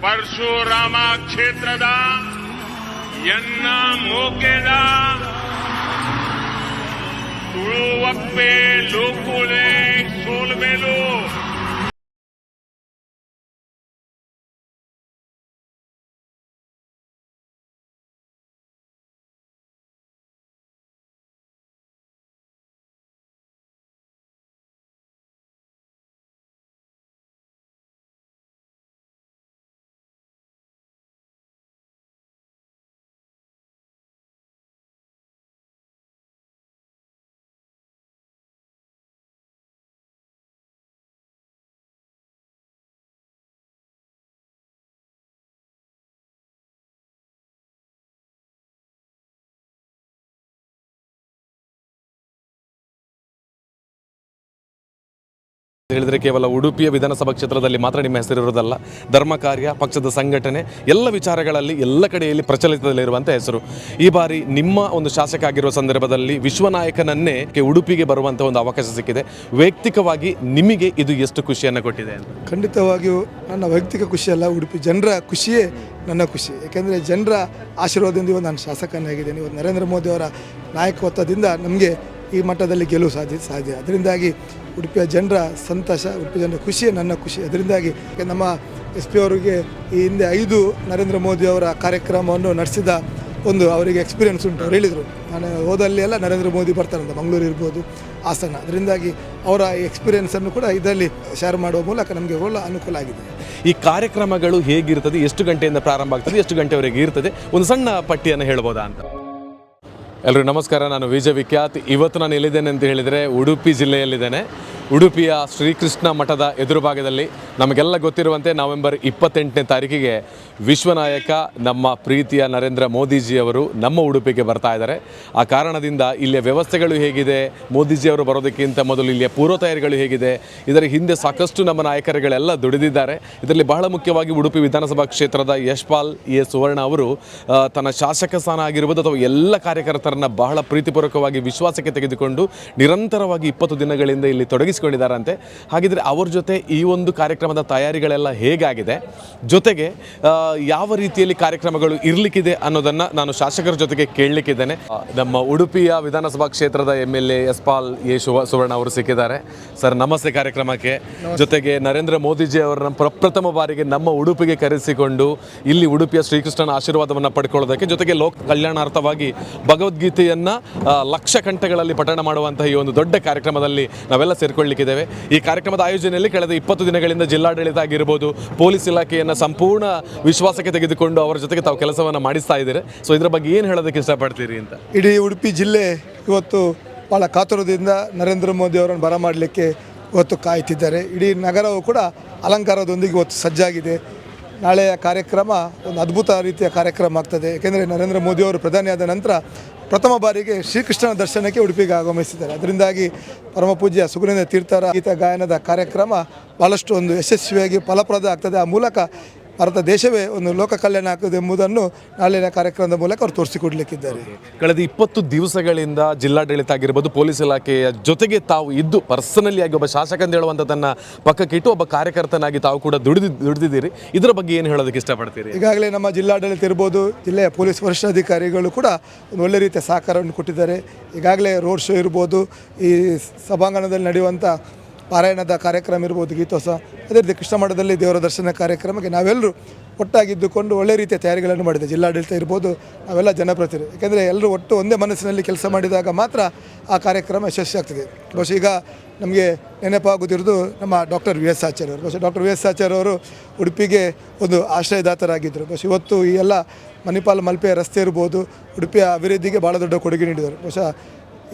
ಪರಶುರಾಮ ಕ್ಷೇತ್ರದ ಎನ್ನ ಮೋಕೆದ ತುಳುವಪ್ಪೆ ಲೋಕುಳೆ ಸೋಲ್ಮೇಲು ಹೇಳಿದರೆ ಕೇವಲ ಉಡುಪಿಯ ವಿಧಾನಸಭಾ ಕ್ಷೇತ್ರದಲ್ಲಿ ಮಾತ್ರ ನಿಮ್ಮ ಹೆಸರಿರುವುದಲ್ಲ ಧರ್ಮ ಕಾರ್ಯ, ಪಕ್ಷದ ಸಂಘಟನೆ, ಎಲ್ಲ ವಿಚಾರಗಳಲ್ಲಿ ಎಲ್ಲ ಕಡೆಯಲ್ಲಿ ಪ್ರಚಲಿತದಲ್ಲಿರುವಂಥ ಹೆಸರು. ಈ ಬಾರಿ ನಿಮ್ಮ ಒಂದು ಶಾಸಕ ಆಗಿರುವ ಸಂದರ್ಭದಲ್ಲಿ ವಿಶ್ವನಾಯಕನನ್ನೇ ಉಡುಪಿಗೆ ಬರುವಂಥ ಒಂದು ಅವಕಾಶ ಸಿಕ್ಕಿದೆ. ವೈಯಕ್ತಿಕವಾಗಿ ನಿಮಗೆ ಇದು ಎಷ್ಟು ಖುಷಿಯನ್ನು ಕೊಟ್ಟಿದೆ ಖಂಡಿತವಾಗಿಯೂ ನನ್ನ ವೈಯಕ್ತಿಕ ಖುಷಿಯಲ್ಲ ಉಡುಪಿ ಜನರ ಖುಷಿಯೇ ನನ್ನ ಖುಷಿ. ಯಾಕೆಂದರೆ ಜನರ ಆಶೀರ್ವಾದದಿಂದ ಇವತ್ತು ನಾನು ಶಾಸಕನಾಗಿದ್ದೇನೆ. ಇವತ್ತು ನರೇಂದ್ರ ಮೋದಿ ಅವರ ನಾಯಕತ್ವದಿಂದ ನಮಗೆ ಈ ಮಟ್ಟದಲ್ಲಿ ಗೆಲುವು ಸಾಧ್ಯ ಸಾಧ್ಯ. ಅದರಿಂದಾಗಿ ಉಡುಪಿಯ ಜನರ ಸಂತೋಷ ಉಡುಪಿ ಜನರ ಖುಷಿ, ನನ್ನ ಖುಷಿ. ಅದರಿಂದಾಗಿ ನಮ್ಮ ಎಸ್ ಪಿ ಅವರಿಗೆ ಈ ಹಿಂದೆ ಐದು ನರೇಂದ್ರ ಮೋದಿ ಅವರ ಕಾರ್ಯಕ್ರಮವನ್ನು ನಡೆಸಿದ ಒಂದು ಅವರಿಗೆ ಎಕ್ಸ್ಪೀರಿಯನ್ಸ್ ಉಂಟು. ಅವ್ರು ಹೇಳಿದರು, ನಾನು ಹೋದಲ್ಲಿ ಎಲ್ಲ ನರೇಂದ್ರ ಮೋದಿ ಬರ್ತಾರಂತ ಮಂಗಳೂರು ಇರ್ಬೋದು, ಹಾಸನ. ಅದರಿಂದಾಗಿ ಅವರ ಎಕ್ಸ್ಪೀರಿಯನ್ಸನ್ನು ಕೂಡ ಇದರಲ್ಲಿ ಶೇರ್ ಮಾಡುವ ಮೂಲಕ ನಮಗೆ ಒಳ್ಳೆ ಅನುಕೂಲ ಆಗಿದೆ. ಈ ಕಾರ್ಯಕ್ರಮಗಳು ಹೇಗಿರ್ತದೆ? ಎಷ್ಟು ಗಂಟೆಯಿಂದ ಪ್ರಾರಂಭ ಆಗ್ತದೆ? ಎಷ್ಟು ಗಂಟೆವರೆಗೆ ಇರ್ತದೆ? ಒಂದು ಸಣ್ಣ ಪಟ್ಟಿಯನ್ನು ಹೇಳ್ಬೋದಾ ಅಂತ? ಎಲ್ರಿಗೂ ನಮಸ್ಕಾರ. ನಾನು ವಿಜಯ್ ವಿಖ್ಯಾತ್. ಇವತ್ತು ನಾನು ಎಲ್ಲಿದ್ದೇನೆ ಅಂತ ಹೇಳಿದರೆ ಉಡುಪಿ ಜಿಲ್ಲೆಯಲ್ಲಿದ್ದೇನೆ. ಉಡುಪಿಯ ಶ್ರೀಕೃಷ್ಣ ಮಠದ ಎದುರು ಭಾಗದಲ್ಲಿ ನಮಗೆಲ್ಲ ಗೊತ್ತಿರುವಂತೆ ನವೆಂಬರ್ ಇಪ್ಪತ್ತೆಂಟನೇ ತಾರೀಕಿಗೆ ವಿಶ್ವನಾಯಕ, ನಮ್ಮ ಪ್ರೀತಿಯ ನರೇಂದ್ರ ಮೋದಿಜಿಯವರು ನಮ್ಮ ಉಡುಪಿಗೆ ಬರ್ತಾ ಇದ್ದಾರೆ. ಆ ಕಾರಣದಿಂದ ಇಲ್ಲಿಯ ವ್ಯವಸ್ಥೆಗಳು ಹೇಗಿದೆ, ಮೋದಿಜಿಯವರು ಬರೋದಕ್ಕಿಂತ ಮೊದಲು ಇಲ್ಲಿಯ ಪೂರ್ವ ತಯಾರಿಗಳು ಹೇಗಿದೆ, ಇದರ ಹಿಂದೆ ಸಾಕಷ್ಟು ನಮ್ಮ ನಾಯಕರುಗಳೆಲ್ಲ ದುಡಿದಿದ್ದಾರೆ. ಇದರಲ್ಲಿ ಬಹಳ ಮುಖ್ಯವಾಗಿ ಉಡುಪಿ ವಿಧಾನಸಭಾ ಕ್ಷೇತ್ರದ ಯಶ್ಪಾಲ್ ಎ. ಸುವರ್ಣ ಅವರು ತನ್ನ ಶಾಸಕ ಸ್ಥಾನ ಆಗಿರ್ಬೋದು ಅಥವಾ ಎಲ್ಲ ಕಾರ್ಯಕರ್ತರನ್ನ ಬಹಳ ಪ್ರೀತಿಪೂರ್ವಕವಾಗಿ ವಿಶ್ವಾಸಕ್ಕೆ ತೆಗೆದುಕೊಂಡು ನಿರಂತರವಾಗಿ ಇಪ್ಪತ್ತು ದಿನಗಳಿಂದ ಇಲ್ಲಿ ತೊಡಗಿಸಿಕೊಂಡಿದ್ದಾರಂತೆ ಹಾಗಿದ್ರೆ ಅವ್ರ ಜೊತೆ ಈ ಒಂದು ಕಾರ್ಯಕ್ರಮದ ತಯಾರಿಗಳೆಲ್ಲ ಹೇಗಾಗಿದೆ? ಜೊತೆಗೆ ಯಾವ ರೀತಿಯಲ್ಲಿ ಕಾರ್ಯಕ್ರಮಗಳು ಇರಲಿಕ್ಕಿದೆ ಅನ್ನೋದನ್ನ ನಾನು ಶಾಸಕರ ಜೊತೆಗೆ ಕೇಳಲಿಕ್ಕಿದ್ದೇನೆ. ನಮ್ಮ ಉಡುಪಿಯ ವಿಧಾನಸಭಾ ಕ್ಷೇತ್ರದ M L A Yashpal A ಶುವ Suvarna ಅವರು ಸಿಕ್ಕಿದ್ದಾರೆ. ಸರ್ ನಮಸ್ತೆ ಕಾರ್ಯಕ್ರಮಕ್ಕೆ. ಜೊತೆಗೆ ನರೇಂದ್ರ ಮೋದಿಜಿ ಅವರನ್ನ ಪ್ರಪ್ರಥಮ ಬಾರಿಗೆ ನಮ್ಮ ಉಡುಪಿಗೆ ಕರೆಸಿಕೊಂಡು ಇಲ್ಲಿ ಉಡುಪಿಯ ಶ್ರೀಕೃಷ್ಣನ ಆಶೀರ್ವಾದವನ್ನು ಪಡ್ಕೊಳ್ಳೋದಕ್ಕೆ ಜೊತೆಗೆ ಲೋಕ ಕಲ್ಯಾಣಾರ್ಥವಾಗಿ ಭಗವದ್ಗೀತೆಯನ್ನ ಲಕ್ಷ ಕಂಠಗಳಲ್ಲಿ ಪಠಣ ಮಾಡುವಂತಹ ಈ ಒಂದು ದೊಡ್ಡ ಕಾರ್ಯಕ್ರಮದಲ್ಲಿ ನಾವೆಲ್ಲ ಸೇರ್ಕೊಳ್ಳಿಕ್ಕಿದ್ದೇವೆ ಈ ಕಾರ್ಯಕ್ರಮದ ಆಯೋಜನೆಯಲ್ಲಿ ಕಳೆದ ಇಪ್ಪತ್ತು ದಿನಗಳಿಂದ ಜಿಲ್ಲಾಡಳಿತ ಆಗಿರ್ಬೋದು, ಪೊಲೀಸ್ ಇಲಾಖೆಯನ್ನು ಸಂಪೂರ್ಣ ವಿಶ್ವಾಸಕ್ಕೆ ತೆಗೆದುಕೊಂಡು ಅವರ ಜೊತೆಗೆ ತಾವು ಕೆಲಸವನ್ನು ಮಾಡಿಸ್ತಾ ಇದ್ದೀರಿ. ಸೊ ಇದರ ಬಗ್ಗೆ ಏನು ಹೇಳೋದಕ್ಕೆ ಇಷ್ಟಪಡ್ತೀರಿ ಅಂತ? ಇಡೀ ಉಡುಪಿ ಜಿಲ್ಲೆ ಇವತ್ತು ಭಾಳ ಕಾತುರದಿಂದ ನರೇಂದ್ರ ಮೋದಿ ಅವರನ್ನು ಬರಮಾಡಲಿಕ್ಕೆ ಇವತ್ತು ಕಾಯ್ತಿದ್ದಾರೆ. ಇಡೀ ನಗರವು ಕೂಡ ಅಲಂಕಾರದೊಂದಿಗೆ ಇವತ್ತು ಸಜ್ಜಾಗಿದೆ. ನಾಳೆಯ ಕಾರ್ಯಕ್ರಮ ಒಂದು ಅದ್ಭುತ ರೀತಿಯ ಕಾರ್ಯಕ್ರಮ ಆಗ್ತದೆ. ಏಕೆಂದರೆ ನರೇಂದ್ರ ಮೋದಿಯವರು ಪ್ರಧಾನಿಯಾದ ನಂತರ ಪ್ರಥಮ ಬಾರಿಗೆ ಶ್ರೀಕೃಷ್ಣನ ದರ್ಶನಕ್ಕೆ ಉಡುಪಿಗೆ ಆಗಮಿಸಿದ್ದಾರೆ. ಅದರಿಂದಾಗಿ ಪರಮ ಪೂಜ್ಯ ಸುಗುಣೇಂದ್ರ ತೀರ್ಥರ ಗೀತ ಗಾಯನದ ಕಾರ್ಯಕ್ರಮ ಭಾಳಷ್ಟು ಒಂದು ಯಶಸ್ವಿಯಾಗಿ ಫಲಪ್ರದ ಆಗ್ತದೆ. ಆ ಮೂಲಕ ಭಾರತ ದೇಶವೇ ಒಂದು ಲೋಕ ಕಲ್ಯಾಣ ಆಗ್ತದೆ ಎಂಬುದನ್ನು ನಾಳಿನ ಕಾರ್ಯಕ್ರಮದ ಮೂಲಕ ಅವರು ತೋರಿಸಿಕೊಡ್ಲಿಕ್ಕಿದ್ದಾರೆ. ಕಳೆದ ಇಪ್ಪತ್ತು ದಿವಸಗಳಿಂದ ಜಿಲ್ಲಾಡಳಿತ ಆಗಿರ್ಬೋದು ಪೊಲೀಸ್ ಇಲಾಖೆಯ ಜೊತೆಗೆ ತಾವು ಇದ್ದು ಪರ್ಸನಲಿ ಆಗಿ ಒಬ್ಬ ಶಾಸಕ ಅಂತ ಹೇಳುವಂಥದ್ದನ್ನು ಪಕ್ಕಕ್ಕಿಟ್ಟು ಒಬ್ಬ ಕಾರ್ಯಕರ್ತನಾಗಿ ತಾವು ಕೂಡ ದುಡಿದು ದುಡಿದಿದ್ದೀರಿ. ಇದರ ಬಗ್ಗೆ ಏನು ಹೇಳೋದಕ್ಕೆ ಇಷ್ಟಪಡ್ತೀರಿ? ಈಗಾಗಲೇ ನಮ್ಮ ಜಿಲ್ಲಾಡಳಿತ ಇರ್ಬೋದು ಜಿಲ್ಲೆಯ ಪೊಲೀಸ್ ವರಿಷ್ಠಾಧಿಕಾರಿಗಳು ಕೂಡ ಒಂದು ಒಳ್ಳೆ ರೀತಿಯ ಸಹಕಾರವನ್ನು ಕೊಟ್ಟಿದ್ದಾರೆ. ಈಗಾಗಲೇ ರೋಡ್ ಶೋ ಇರ್ಬೋದು ಈ ಸಭಾಂಗಣದಲ್ಲಿ ನಡೆಯುವಂಥ ಪಾರಾಯಣದ ಕಾರ್ಯಕ್ರಮ ಇರ್ಬೋದು ಗೀತೋತ್ಸವ ಅದೇ ರೀತಿ ಕೃಷ್ಣ ಮಠದಲ್ಲಿ ದೇವರ ದರ್ಶನ ಕಾರ್ಯಕ್ರಮಕ್ಕೆ ನಾವೆಲ್ಲರೂ ಒಟ್ಟಾಗಿದ್ದುಕೊಂಡು ಒಳ್ಳೆ ರೀತಿಯ ತಯಾರಿಗಳನ್ನು ಮಾಡಿದೆ. ಜಿಲ್ಲಾಡಳಿತ ಇರ್ಬೋದು, ನಾವೆಲ್ಲ ಜನಪ್ರತಿನಿಧಿ. ಯಾಕೆಂದರೆ ಎಲ್ಲರೂ ಒಟ್ಟು ಒಂದೇ ಮನಸ್ಸಿನಲ್ಲಿ ಕೆಲಸ ಮಾಡಿದಾಗ ಮಾತ್ರ ಆ ಕಾರ್ಯಕ್ರಮ ಯಶಸ್ವಿ ಆಗ್ತದೆ. ಬಹುಶಃ ಈಗ ನಮಗೆ ನೆನಪಾಗುತ್ತಿರೋದು ನಮ್ಮ ಡಾಕ್ಟರ್ ವಿ ಎಸ್ ಆಚಾರ್ಯ ಅವರು ಬಹುಶಃ ಡಾಕ್ಟರ್ ವಿ ಎಸ್ ಆಚಾರ್ಯ ಅವರು ಉಡುಪಿಗೆ ಒಂದು ಆಶ್ರಯದಾತರಾಗಿದ್ದರು. ಬಹುಶಃ ಇವತ್ತು ಈ ಎಲ್ಲ ಮಣಿಪಾಲ್ ಮಲ್ಪೆ ರಸ್ತೆ ಇರ್ಬೋದು, ಉಡುಪಿಯ ಅಭಿವೃದ್ಧಿಗೆ ಭಾಳ ದೊಡ್ಡ ಕೊಡುಗೆ ನೀಡಿದರು. ಬಹುಶಃ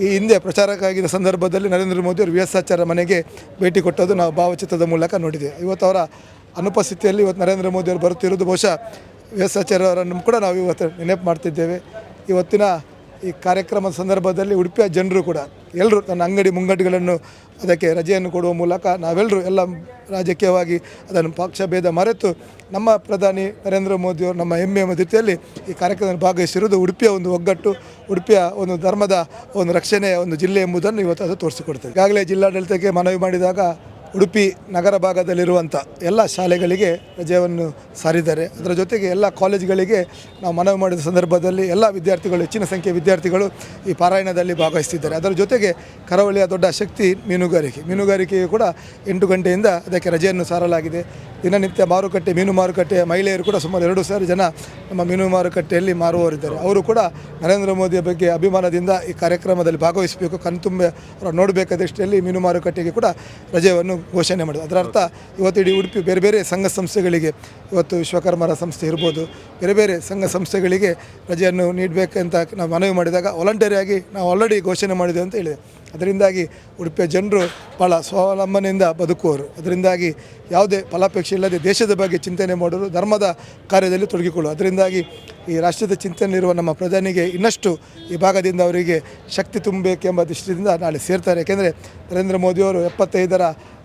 ಈ ಹಿಂದೆ ಪ್ರಚಾರಕ್ಕಾಗಿದ್ದ ಸಂದರ್ಭದಲ್ಲಿ ನರೇಂದ್ರ ಮೋದಿ ಅವರು ವಿ ಎಸ್ ಆಚಾರ್ಯ ಮನೆಗೆ ಭೇಟಿ ಕೊಟ್ಟದ್ದು ನಾವು ಭಾವಚಿತ್ರದ ಮೂಲಕ ನೋಡಿದೆ ಇವತ್ತು ಅವರ ಅನುಪಸ್ಥಿತಿಯಲ್ಲಿ ಇವತ್ತು ನರೇಂದ್ರ ಮೋದಿ ಅವರು ಬರುತ್ತಿರುವುದು ಬಹುಶಃ ವಿ ಎಸ್ ಆಚಾರ್ಯ ಅವರನ್ನು ಕೂಡ ನಾವು ಇವತ್ತು ನೆನಪು ಮಾಡ್ತಿದ್ದೇವೆ. ಇವತ್ತಿನ ಈ ಕಾರ್ಯಕ್ರಮದ ಸಂದರ್ಭದಲ್ಲಿ ಉಡುಪಿಯ ಜನರು ಕೂಡ ಎಲ್ಲರೂ ತನ್ನ ಅಂಗಡಿ ಮುಂಗಟ್ಟುಗಳನ್ನು ಅದಕ್ಕೆ ರಜೆಯನ್ನು ಕೊಡುವ ಮೂಲಕ ನಾವೆಲ್ಲರೂ ಎಲ್ಲ ರಾಜಕೀಯವಾಗಿ ಅದನ್ನು ಪಕ್ಷ ಭೇದ ಮರೆತು ನಮ್ಮ ಪ್ರಧಾನಿ ನರೇಂದ್ರ ಮೋದಿಯವರು ನಮ್ಮ ಹೆಮ್ಮೆ ಮಧ್ಯತೆಯಲ್ಲಿ ಈ ಕಾರ್ಯಕ್ರಮದಲ್ಲಿ ಭಾಗವಹಿಸಿರುವುದು ಉಡುಪಿಯ ಒಂದು ಒಗ್ಗಟ್ಟು, ಉಡುಪಿಯ ಒಂದು ಧರ್ಮದ ಒಂದು ರಕ್ಷಣೆಯ ಒಂದು ಜಿಲ್ಲೆ ಎಂಬುದನ್ನು ಇವತ್ತು ಅದು ತೋರಿಸಿಕೊಡ್ತದೆ. ಈಗಾಗಲೇ ಜಿಲ್ಲಾಡಳಿತಕ್ಕೆ ಮನವಿ ಮಾಡಿದಾಗ ಉಡುಪಿ ನಗರ ಭಾಗದಲ್ಲಿರುವಂಥ ಎಲ್ಲ ಶಾಲೆಗಳಿಗೆ ರಜೆಯನ್ನು ಸಾರಿದ್ದಾರೆ. ಅದರ ಜೊತೆಗೆ ಎಲ್ಲ ಕಾಲೇಜುಗಳಿಗೆ ನಾವು ಮನವಿ ಮಾಡಿದ ಸಂದರ್ಭದಲ್ಲಿ ಎಲ್ಲ ವಿದ್ಯಾರ್ಥಿಗಳು, ಹೆಚ್ಚಿನ ಸಂಖ್ಯೆಯ ವಿದ್ಯಾರ್ಥಿಗಳು ಈ ಪಾರಾಯಣದಲ್ಲಿ ಭಾಗವಹಿಸ್ತಿದ್ದಾರೆ ಅದರ ಜೊತೆಗೆ ಕರಾವಳಿಯ ದೊಡ್ಡ ಶಕ್ತಿ ಮೀನುಗಾರಿಕೆ. ಮೀನುಗಾರಿಕೆಯು ಕೂಡ ಎಂಟು ಗಂಟೆಯಿಂದ ಅದಕ್ಕೆ ರಜೆಯನ್ನು ಸಾರಲಾಗಿದೆ. ದಿನನಿತ್ಯ ಮಾರುಕಟ್ಟೆ, ಮೀನು ಮಾರುಕಟ್ಟೆಯ ಮಹಿಳೆಯರು ಕೂಡ ಸುಮಾರು ಎರಡು ಸಾವಿರ ಜನ ನಮ್ಮ ಮೀನು ಮಾರುಕಟ್ಟೆಯಲ್ಲಿ ಮಾರುವವರಿದ್ದಾರೆ. ಅವರು ಕೂಡ ನರೇಂದ್ರ ಮೋದಿಯ ಬಗ್ಗೆ ಅಭಿಮಾನದಿಂದ ಈ ಕಾರ್ಯಕ್ರಮದಲ್ಲಿ ಭಾಗವಹಿಸಬೇಕು, ಕಣ್ತುಂಬ ಅವರು ನೋಡಬೇಕಾದ ದೃಷ್ಟಿಯಲ್ಲಿ ಮೀನು ಮಾರುಕಟ್ಟೆಗೆ ಕೂಡ ರಜೆಯನ್ನು ಘೋಷಣೆ ಮಾಡಿದೆ ಅದರ ಅರ್ಥ ಇವತ್ತು ಇಡೀ ಉಡುಪಿ ಬೇರೆ ಬೇರೆ ಸಂಘ ಸಂಸ್ಥೆಗಳಿಗೆ ಇವತ್ತು ವಿಶ್ವಕರ್ಮರ ಸಂಸ್ಥೆ ಇರ್ಬೋದು, ಬೇರೆ ಬೇರೆ ಸಂಘ ಸಂಸ್ಥೆಗಳಿಗೆ ರಜೆಯನ್ನು ನೀಡಬೇಕಂತ ನಾವು ಮನವಿ ಮಾಡಿದಾಗ ವಾಲಂಟರಿಯಾಗಿ ನಾವು ಆಲ್ರೆಡಿ ಘೋಷಣೆ ಮಾಡಿದೆ ಅಂತ ಹೇಳಿದೆ. ಅದರಿಂದಾಗಿ ಉಡುಪಿಯ ಜನರು ಭಾಳ ಸ್ವಾವಲಂಬನೆಯಿಂದ ಬದುಕುವರು ಅದರಿಂದಾಗಿ ಯಾವುದೇ ಫಲಾಪೇಕ್ಷೆ ಇಲ್ಲದೆ ದೇಶದ ಬಗ್ಗೆ ಚಿಂತನೆ ಮಾಡಲು ಧರ್ಮದ ಕಾರ್ಯದಲ್ಲಿ ತೊಡಗಿಕೊಳ್ಳು ಅದರಿಂದಾಗಿ ಈ ರಾಷ್ಟ್ರದ ಚಿಂತನೆ ಇರುವ ನಮ್ಮ ಪ್ರಧಾನಿಗೆ ಇನ್ನಷ್ಟು ಈ ಭಾಗದಿಂದ ಅವರಿಗೆ ಶಕ್ತಿ ತುಂಬಬೇಕೆಂಬ ದೃಷ್ಟಿಯಿಂದ ನಾಳೆ ಸೇರ್ತಾರೆ. ಯಾಕೆಂದರೆ ನರೇಂದ್ರ ಮೋದಿಯವರು ಎಪ್ಪತ್ತೈದರ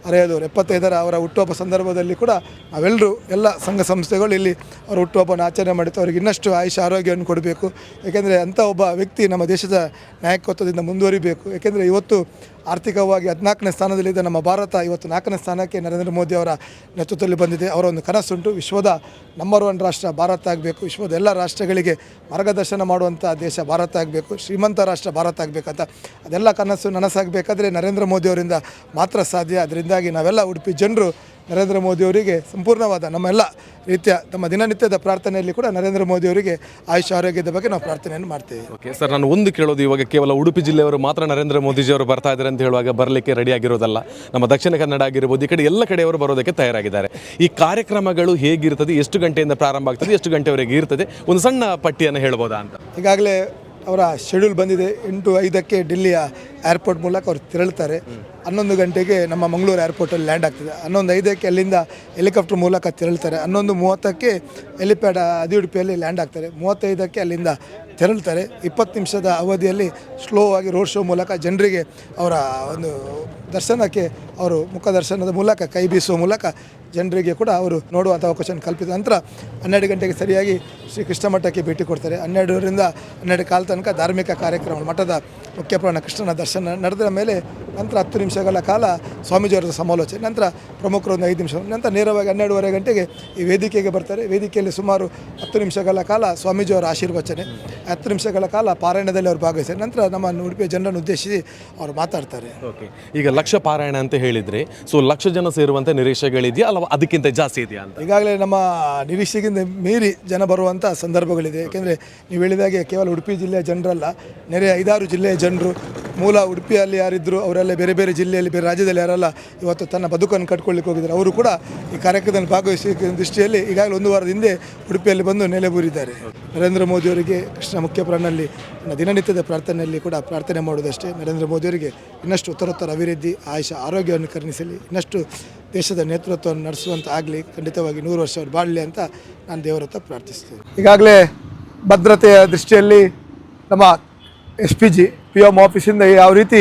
ಅರೆಯದವರು ಎಪ್ಪತ್ತೈದರ ಅವರ ಹುಟ್ಟುಹಬ್ಬ ಸಂದರ್ಭದಲ್ಲಿ ಕೂಡ ನಾವೆಲ್ಲರೂ ಎಲ್ಲ ಸಂಘ ಸಂಸ್ಥೆಗಳು ಇಲ್ಲಿ ಅವರ ಹುಟ್ಟುಹಬ್ಬನ ಆಚರಣೆ ಮಾಡಿತ್ತು ಅವರಿಗೆ ಇನ್ನಷ್ಟು ಆಯುಷ, ಆರೋಗ್ಯವನ್ನು ಕೊಡಬೇಕು. ಏಕೆಂದರೆ ಅಂಥ ಒಬ್ಬ ವ್ಯಕ್ತಿ ನಮ್ಮ ದೇಶದ ನಾಯಕತ್ವದಿಂದ ಮುಂದುವರಿಬೇಕು. ಏಕೆಂದರೆ ಇವತ್ತು ಆರ್ಥಿಕವಾಗಿ ಹದಿನಾಲ್ಕನೇ ಸ್ಥಾನದಲ್ಲಿದ್ದ ನಮ್ಮ ಭಾರತ ಇವತ್ತು ನಾಲ್ಕನೇ ಸ್ಥಾನಕ್ಕೆ ನರೇಂದ್ರ ಮೋದಿ ಅವರ ನೇತೃತ್ವದಲ್ಲಿ ಬಂದಿದೆ. ಅವರ ಒಂದು ಕನಸುಂಟು. ವಿಶ್ವದ ನಂಬರ್ ಒನ್ ರಾಷ್ಟ್ರ ಭಾರತ ಆಗಬೇಕು. ವಿಶ್ವದ ಎಲ್ಲ ರಾಷ್ಟ್ರಗಳಿಗೆ ಮಾರ್ಗದರ್ಶನ ಮಾಡುವಂಥ ದೇಶ ಭಾರತ ಆಗಬೇಕು. ಶ್ರೀಮಂತ ರಾಷ್ಟ್ರ ಭಾರತ ಆಗಬೇಕಂತ ಅದೆಲ್ಲ ಕನಸು ನನಸಾಗಬೇಕಾದ್ರೆ ನರೇಂದ್ರ ಮೋದಿ ಅವರಿಂದ ಮಾತ್ರ ಸಾಧ್ಯ. ಅದರಿಂದಾಗಿ ನಾವೆಲ್ಲ ಉಡುಪಿ ಜನರು ನರೇಂದ್ರ ಮೋದಿಯವರಿಗೆ ಸಂಪೂರ್ಣವಾದ ನಮ್ಮೆಲ್ಲ ರೀತಿಯ ನಮ್ಮ ದಿನನಿತ್ಯದ ಪ್ರಾರ್ಥನೆಯಲ್ಲಿ ಕೂಡ ನರೇಂದ್ರ ಮೋದಿಯವರಿಗೆ ಆಯುಷ್ ಆರೋಗ್ಯದ ಬಗ್ಗೆ ನಾವು ಪ್ರಾರ್ಥನೆಯನ್ನು ಮಾಡ್ತೇವೆ. ಓಕೆ ಸರ್ ನಾನು ಒಂದು ಕೇಳೋದು ಇವಾಗ ಕೇವಲ ಉಡುಪಿ ಜಿಲ್ಲೆಯವರು ಮಾತ್ರ ನರೇಂದ್ರ ಮೋದಿಜಿಯವರು ಬರ್ತಾ ಇದ್ದಾರೆ ಅಂತ ಹೇಳುವಾಗ ಬರಲಿಕ್ಕೆ ರೆಡಿ ಆಗಿರೋದಲ್ಲ. ನಮ್ಮ ದಕ್ಷಿಣ ಕನ್ನಡ ಆಗಿರ್ಬೋದು ಈ ಕಡೆ ಎಲ್ಲ ಕಡೆಯವರು ಬರೋದಕ್ಕೆ ತಯಾರಾಗಿದ್ದಾರೆ. ಈ ಕಾರ್ಯಕ್ರಮಗಳು ಹೇಗಿರ್ತದೆ ಎಷ್ಟು ಗಂಟೆಯಿಂದ ಪ್ರಾರಂಭ ಆಗ್ತದೆ ಎಷ್ಟು ಗಂಟೆವರೆಗೆ ಇರ್ತದೆ ಒಂದು ಸಣ್ಣ ಪಟ್ಟಿಯನ್ನು ಹೇಳ್ಬೋದಾ ಅಂತ? ಈಗಾಗಲೇ ಅವರ ಶೆಡ್ಯೂಲ್ ಬಂದಿದೆ. ಎಂಟು ಐದಕ್ಕೆ ಡೆಲ್ಲಿಯ ಏರ್ಪೋರ್ಟ್ ಮೂಲಕ ಅವರು ತೆರಳುತ್ತಾರೆ ಹನ್ನೊಂದು ಗಂಟೆಗೆ ನಮ್ಮ ಮಂಗಳೂರು ಏರ್ಪೋರ್ಟಲ್ಲಿ ಲ್ಯಾಂಡ್ ಆಗ್ತದೆ. ಹನ್ನೊಂದು ಐದಕ್ಕೆ ಅಲ್ಲಿಂದ ಹೆಲಿಕಾಪ್ಟರ್ ಮೂಲಕ ತೆರಳುತ್ತಾರೆ ಹನ್ನೊಂದು ಮೂವತ್ತಕ್ಕೆ ಹೆಲಿಪ್ಯಾಡ್ ಅದಿಯುಡುಪಿಯಲ್ಲಿ ಲ್ಯಾಂಡ್ ಆಗ್ತಾರೆ ಮೂವತ್ತೈದಕ್ಕೆ ಅಲ್ಲಿಂದ ತೆರಳ್ತಾರೆ. ಇಪ್ಪತ್ತು ನಿಮಿಷದ ಅವಧಿಯಲ್ಲಿ ಸ್ಲೋ ಆಗಿ ರೋಡ್ ಶೋ ಮೂಲಕ ಜನರಿಗೆ ಅವರ ಒಂದು ದರ್ಶನಕ್ಕೆ ಅವರು ಮುಖ ದರ್ಶನದ ಮೂಲಕ ಕೈ ಬೀಸುವ ಮೂಲಕ ಜನರಿಗೆ ಕೂಡ ಅವರು ನೋಡುವಂಥ ಅವಕಾಶ ಕಲ್ಪಿಸಿದ ನಂತರ ಹನ್ನೆರಡು ಗಂಟೆಗೆ ಸರಿಯಾಗಿ ಶ್ರೀ ಕೃಷ್ಣ ಮಠಕ್ಕೆ ಭೇಟಿ ಕೊಡ್ತಾರೆ. ಹನ್ನೆರಡರಿಂದ ಹನ್ನೆರಡು ಕಾಲ ತನಕ ಧಾರ್ಮಿಕ ಕಾರ್ಯಕ್ರಮ ಮಠದ ಮುಖ್ಯ ಪ್ರಾಣ ಕೃಷ್ಣನ ದರ್ಶನ ನಡೆದ ಮೇಲೆ ನಂತರ ಹತ್ತು ನಿಮಿಷಗಳ ಕಾಲ ಸ್ವಾಮೀಜಿಯವರ ಸಮಾಲೋಚನೆ ನಂತರ ಪ್ರಮುಖರು ಒಂದು ಐದು ನಿಮಿಷ ನಂತರ ನೇರವಾಗಿ ಹನ್ನೆರಡುವರೆ ಗಂಟೆಗೆ ಈ ವೇದಿಕೆಗೆ ಬರ್ತಾರೆ. ವೇದಿಕೆಯಲ್ಲಿ ಸುಮಾರು ಹತ್ತು ನಿಮಿಷಗಳ ಕಾಲ ಸ್ವಾಮೀಜಿಯವರ ಆಶೀರ್ವಚನೆ ಹತ್ತು ನಿಮಿಷಗಳ ಕಾಲ ಪಾರಾಯಣದಲ್ಲಿ ಅವರು ಭಾಗವಹಿಸ್ತಾರೆ. ನಂತರ ನಮ್ಮ ಉಡುಪಿಯ ಜನರನ್ನು ಉದ್ದೇಶಿಸಿ ಅವರು ಮಾತಾಡ್ತಾರೆ. ಓಕೆ. ಈಗ ಲಕ್ಷ ಪಾರಾಯಣ ಅಂತ ಹೇಳಿದರೆ ಸೊ ಲಕ್ಷ ಜನ ಸೇರುವಂಥ ನಿರೀಕ್ಷೆಗಳಿದೆಯಾ ಅಲ್ಲ ಅದಕ್ಕಿಂತ ಜಾಸ್ತಿ ಇದೆಯಾ ಅಂತ? ಈಗಾಗಲೇ ನಮ್ಮ ನಿರೀಕ್ಷೆಗಿಂತ ಮೀರಿ ಜನ ಬರುವಂಥ ಸಂದರ್ಭಗಳಿದೆ. ಯಾಕೆಂದರೆ ನೀವು ಹೇಳಿದಾಗೆ ಕೇವಲ ಉಡುಪಿ ಜಿಲ್ಲೆಯ ಜನರಲ್ಲ ನೆರೆ ಐದಾರು ಜಿಲ್ಲೆಯ ಜನರು ಮೂಲ ಉಡುಪಿಯಲ್ಲಿ ಯಾರಿದ್ದರು ಅವರೆಲ್ಲ ಬೇರೆ ಬೇರೆ ಜಿಲ್ಲೆಯಲ್ಲಿ, ಬೇರೆ ರಾಜ್ಯದಲ್ಲಿ ಯಾರೆಲ್ಲ ಇವತ್ತು ತನ್ನ ಬದುಕನ್ನು ಕಟ್ಕೊಳ್ಳಿಕ್ಕೆ ಹೋಗಿದ್ದಾರೆ, ಅವರು ಕೂಡ ಈ ಕಾರ್ಯಕ್ರಮದಲ್ಲಿ ಭಾಗವಹಿಸಿ ದೃಷ್ಟಿಯಲ್ಲಿ ಈಗಾಗಲೇ ಒಂದು ವಾರದ ಹಿಂದೆ ಉಡುಪಿಯಲ್ಲಿ ಬಂದು ನೆಲೆ ಬೂರಿದ್ದಾರೆ ನರೇಂದ್ರ ಮೋದಿಯವರಿಗೆ ಕೃಷ್ಣ ಮುಖ್ಯ ಪ್ರಾಣಲ್ಲಿ ನನ್ನ ದಿನನಿತ್ಯದ ಪ್ರಾರ್ಥನೆಯಲ್ಲಿ ಕೂಡ ಪ್ರಾರ್ಥನೆ ಮಾಡುವುದಷ್ಟೇ. ನರೇಂದ್ರ ಮೋದಿಯವರಿಗೆ ಇನ್ನಷ್ಟು ಉತ್ತರೋತ್ತರ ಅಭಿವೃದ್ಧಿ, ಆಯುಷ, ಆರೋಗ್ಯವನ್ನು ಕರುಣಿಸಲಿ, ಇನ್ನಷ್ಟು ದೇಶದ ನೇತೃತ್ವವನ್ನು ನಡೆಸುವಂತ ಆಗಲಿ, ಖಂಡಿತವಾಗಿ ನೂರು ವರ್ಷ ಅವರು ಬಾಳಲಿ ಅಂತ ನಾನು ದೇವರ ಹತ್ರ ಪ್ರಾರ್ಥಿಸ್ತೇನೆ. ಈಗಾಗಲೇ ಭದ್ರತೆಯ ದೃಷ್ಟಿಯಲ್ಲಿ ನಮ್ಮ S P G P M ಆಫೀಸಿಂದ ಯಾವ ರೀತಿ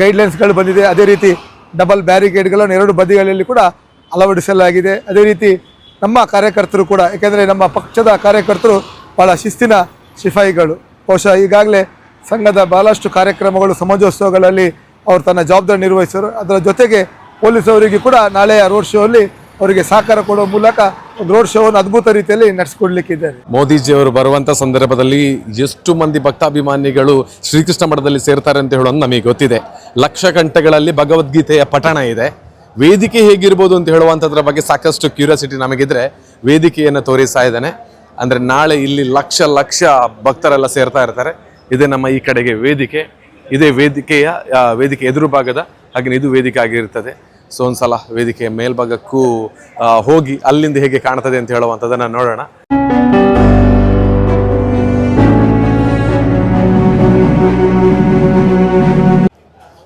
ಗೈಡ್ಲೈನ್ಸ್ಗಳು ಬಂದಿದೆ, ಅದೇ ರೀತಿ ಡಬಲ್ ಬ್ಯಾರಿಕೇಡ್ಗಳನ್ನು ಎರಡು ಬದಿಗಳಲ್ಲಿ ಕೂಡ ಅಳವಡಿಸಲಾಗಿದೆ. ಅದೇ ರೀತಿ ನಮ್ಮ ಕಾರ್ಯಕರ್ತರು ಕೂಡ, ಏಕೆಂದರೆ ನಮ್ಮ ಪಕ್ಷದ ಕಾರ್ಯಕರ್ತರು ಭಾಳ ಶಿಸ್ತಿನ ಶಿಫಾಯಿಗಳು. ಬಹುಶಃ ಈಗಾಗಲೇ ಸಂಘದ ಬಹಳಷ್ಟು ಕಾರ್ಯಕ್ರಮಗಳು ಸಮಾಜೋತ್ಸವಗಳಲ್ಲಿ ಅವರು ತನ್ನ ಜವಾಬ್ದಾರಿ ನಿರ್ವಹಿಸಿದರು ಅದರ ಜೊತೆಗೆ ಪೊಲೀಸ್ ಅವರಿಗೆ ಕೂಡ ನಾಳೆಯ ರೋಡ್ ಶೋ ಅಲ್ಲಿ ಅವರಿಗೆ ಸಹಕಾರ ಕೊಡುವ ಮೂಲಕ ರೋಡ್ ಶೋ ಅದ್ಭುತ ರೀತಿಯಲ್ಲಿ ನಡೆಸಿಕೊಡ್ಲಿಕ್ಕಿದ್ದಾರೆ ಮೋದಿಜಿಯವರು ಬರುವಂತ ಸಂದರ್ಭದಲ್ಲಿ ಎಷ್ಟು ಮಂದಿ ಭಕ್ತಾಭಿಮಾನಿಗಳು ಶ್ರೀಕೃಷ್ಣ ಮಠದಲ್ಲಿ ಸೇರ್ತಾರೆ ಅಂತ ಹೇಳೋದು ನಮಗೆ ಗೊತ್ತಿದೆ. ಲಕ್ಷ ಗಂಟೆಗಳಲ್ಲಿ ಭಗವದ್ಗೀತೆಯ ಪಠಣ ಇದೆ. ವೇದಿಕೆ ಹೇಗಿರ್ಬೋದು ಅಂತ ಹೇಳುವಂಥದ್ರ ಬಗ್ಗೆ ಸಾಕಷ್ಟು ಕ್ಯೂರಿಯಾಸಿಟಿ ನಮಗಿದ್ರೆ ವೇದಿಕೆಯನ್ನು ತೋರಿಸ್ತಾ ಇದ್ದಾನೆ. ಅಂದ್ರೆ ನಾಳೆ ಇಲ್ಲಿ ಲಕ್ಷ ಲಕ್ಷ ಭಕ್ತರೆಲ್ಲ ಸೇರ್ತಾ ಇರ್ತಾರೆ. ಇದೇ ನಮ್ಮ ಈ ಕಡೆಗೆ ವೇದಿಕೆ. ಇದೇ ವೇದಿಕೆಯ ವೇದಿಕೆ ಎದುರು ಭಾಗದ ಹಾಗೆ ಇದು ವೇದಿಕೆ ಆಗಿರ್ತದೆ. ಸೊ ಒಂದ್ಸಲ ವೇದಿಕೆಯ ಮೇಲ್ಭಾಗಕ್ಕೂ ಹೋಗಿ ಅಲ್ಲಿಂದ ಹೇಗೆ ಕಾಣ್ತದೆ ಅಂತ ಹೇಳುವಂಥದ್ದನ್ನು ನೋಡೋಣ.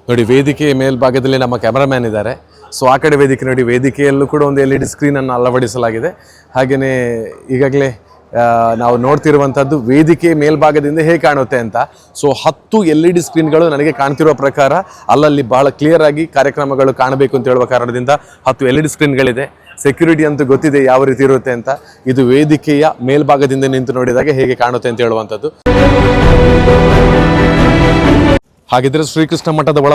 ನೋಡಿ, ವೇದಿಕೆಯ ಮೇಲ್ಭಾಗದಲ್ಲಿ ನಮ್ಮ ಕ್ಯಾಮರಾಮ್ಯಾನ್ ಇದ್ದಾರೆ. ಸೊ, ಆ ಕಡೆ ವೇದಿಕೆ ನೋಡಿ, ವೇದಿಕೆಯಲ್ಲೂ ಕೂಡ ಒಂದು ಎಲ್ ಇ ಡಿ ಸ್ಕ್ರೀನನ್ನು ಅಳವಡಿಸಲಾಗಿದೆ. ಹಾಗೆಯೇ ಈಗಾಗಲೇ ನಾವು ನೋಡ್ತಿರುವಂಥದ್ದು ವೇದಿಕೆ ಮೇಲ್ಭಾಗದಿಂದ ಹೇಗೆ ಕಾಣುತ್ತೆ ಅಂತ. ಸೊ ಹತ್ತು ಎಲ್ ಇ ಡಿ ಸ್ಕ್ರೀನ್ಗಳು ನನಗೆ ಕಾಣ್ತಿರೋ ಪ್ರಕಾರ ಅಲ್ಲಲ್ಲಿ ಬಹಳ ಕ್ಲಿಯರ್ ಆಗಿ ಕಾರ್ಯಕ್ರಮಗಳು ಕಾಣಬೇಕು ಅಂತ ಹೇಳುವ ಕಾರಣದಿಂದ ಹತ್ತು ಎಲ್ ಇ ಡಿ ಸ್ಕ್ರೀನ್ಗಳಿದೆ ಸೆಕ್ಯೂರಿಟಿ ಅಂತೂ ಗೊತ್ತಿದೆ ಯಾವ ರೀತಿ ಇರುತ್ತೆ ಅಂತ. ಇದು ವೇದಿಕೆಯ ಮೇಲ್ಭಾಗದಿಂದ ನಿಂತು ನೋಡಿದಾಗ ಹೇಗೆ ಕಾಣುತ್ತೆ ಅಂತ ಹೇಳುವಂಥದ್ದು. ಹಾಗಿದ್ರೆ ಶ್ರೀಕೃಷ್ಣ ಮಠದ ಒಳ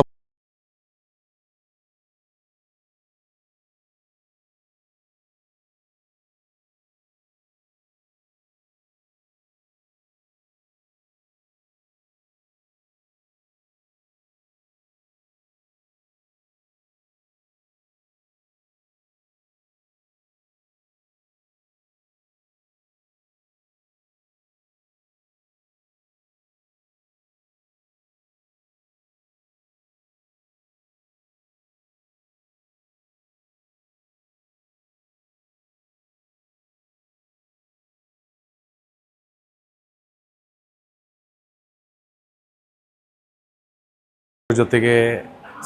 ಜೊತೆಗೆ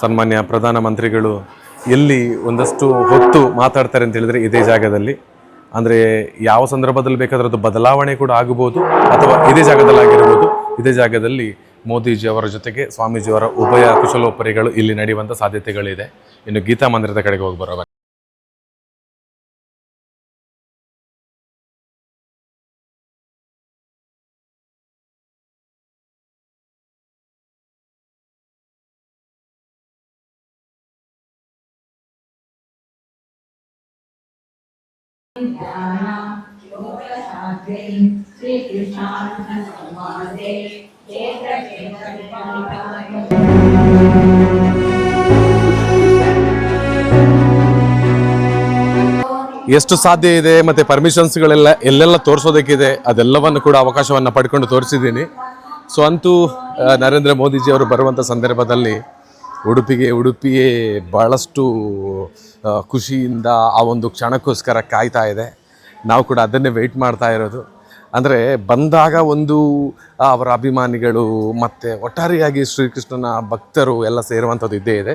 ಸನ್ಮಾನ್ಯ ಪ್ರಧಾನಮಂತ್ರಿಗಳು ಎಲ್ಲಿ ಒಂದಷ್ಟು ಹೊತ್ತು ಮಾತಾಡ್ತಾರೆ ಅಂತ ಹೇಳಿದ್ರೆ ಇದೇ ಜಾಗದಲ್ಲಿ. ಅಂದರೆ ಯಾವ ಸಂದರ್ಭದಲ್ಲಿ ಬೇಕಾದರೂ ಅದು ಬದಲಾವಣೆ ಕೂಡ ಆಗಬಹುದು ಅಥವಾ ಇದೇ ಜಾಗದಲ್ಲಿ ಆಗಿರ್ಬೋದು ಇದೇ ಜಾಗದಲ್ಲಿ ಮೋದಿಜಿ ಅವರ ಜೊತೆಗೆ ಸ್ವಾಮೀಜಿಯವರ ಉಭಯ ಕುಶಲೋಪರಿಗಳು ಇಲ್ಲಿ ನಡೆಯುವಂಥ ಸಾಧ್ಯತೆಗಳಿದೆ. ಇನ್ನು ಗೀತಾ ಮಂದಿರದ ಕಡೆಗೆ ಹೋಗಿ ಬರೋಣ. ಎಷ್ಟು ಸಾಧ್ಯ ಇದೆ ಮತ್ತೆ ಪರ್ಮಿಷನ್ಸ್ಗಳೆಲ್ಲ ಎಲ್ಲೆಲ್ಲ ತೋರಿಸೋದಕ್ಕಿದೆ? ಅದೆಲ್ಲವನ್ನು ಕೂಡ ಅವಕಾಶವನ್ನು ಪಡ್ಕೊಂಡು ತೋರಿಸಿದ್ದೀನಿ. ಸೊ ಅಂತೂ ನರೇಂದ್ರ ಮೋದಿಜಿ ಅವರು ಬರುವಂಥ ಸಂದರ್ಭದಲ್ಲಿ ಉಡುಪಿಗೆ, ಉಡುಪಿಯೇ ಭಾಳಷ್ಟು ಖುಷಿಯಿಂದ ಆ ಒಂದು ಕ್ಷಣಕ್ಕೋಸ್ಕರ ಕಾಯ್ತಾ ಇದೆ. ನಾವು ಕೂಡ ಅದನ್ನೇ ವೆಯ್ಟ್ ಮಾಡ್ತಾ ಇರೋದು. ಅಂದರೆ ಬಂದಾಗ ಒಂದು ಅವರ ಅಭಿಮಾನಿಗಳು ಮತ್ತು ಒಟ್ಟಾರೆಯಾಗಿ ಶ್ರೀಕೃಷ್ಣನ ಭಕ್ತರು ಎಲ್ಲ ಸೇರುವಂಥದ್ದು ಇದ್ದೇ ಇದೆ.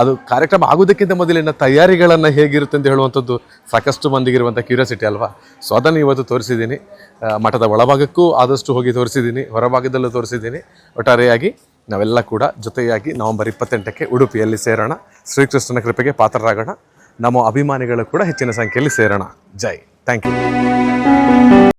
ಅದು ಕಾರ್ಯಕ್ರಮ ಆಗೋದಕ್ಕಿಂತ ಮೊದಲಿನ ತಯಾರಿಗಳನ್ನು ಹೇಗಿರುತ್ತೆ ಅಂತ ಹೇಳುವಂಥದ್ದು ಸಾಕಷ್ಟು ಮಂದಿಗಿರುವಂಥ ಕ್ಯೂರಿಯಾಸಿಟಿ ಅಲ್ವಾ? ಸೊ ಅದನ್ನು ಇವತ್ತು ತೋರಿಸಿದ್ದೀನಿ. ಮಠದ ಒಳಭಾಗಕ್ಕೂ ಆದಷ್ಟು ಹೋಗಿ ತೋರಿಸಿದ್ದೀನಿ. ಹೊರಭಾಗದಲ್ಲೂ ತೋರಿಸಿದ್ದೀನಿ. ಒಟ್ಟಾರೆಯಾಗಿ ನಾವೆಲ್ಲ ಕೂಡ ಜೊತೆಯಾಗಿ ನವೆಂಬರ್ ಇಪ್ಪತ್ತೆಂಟಕ್ಕೆ ಉಡುಪಿಯಲ್ಲಿ ಸೇರೋಣ. ಶ್ರೀಕೃಷ್ಣನ ಕೃಪೆಗೆ ಪಾತ್ರರಾಗೋಣ. ನಮ್ಮ ಅಭಿಮಾನಿಗಳು ಕೂಡ ಹೆಚ್ಚಿನ ಸಂಖ್ಯೆಯಲ್ಲಿ ಸೇರೋಣ. ಜೈ. Thank you.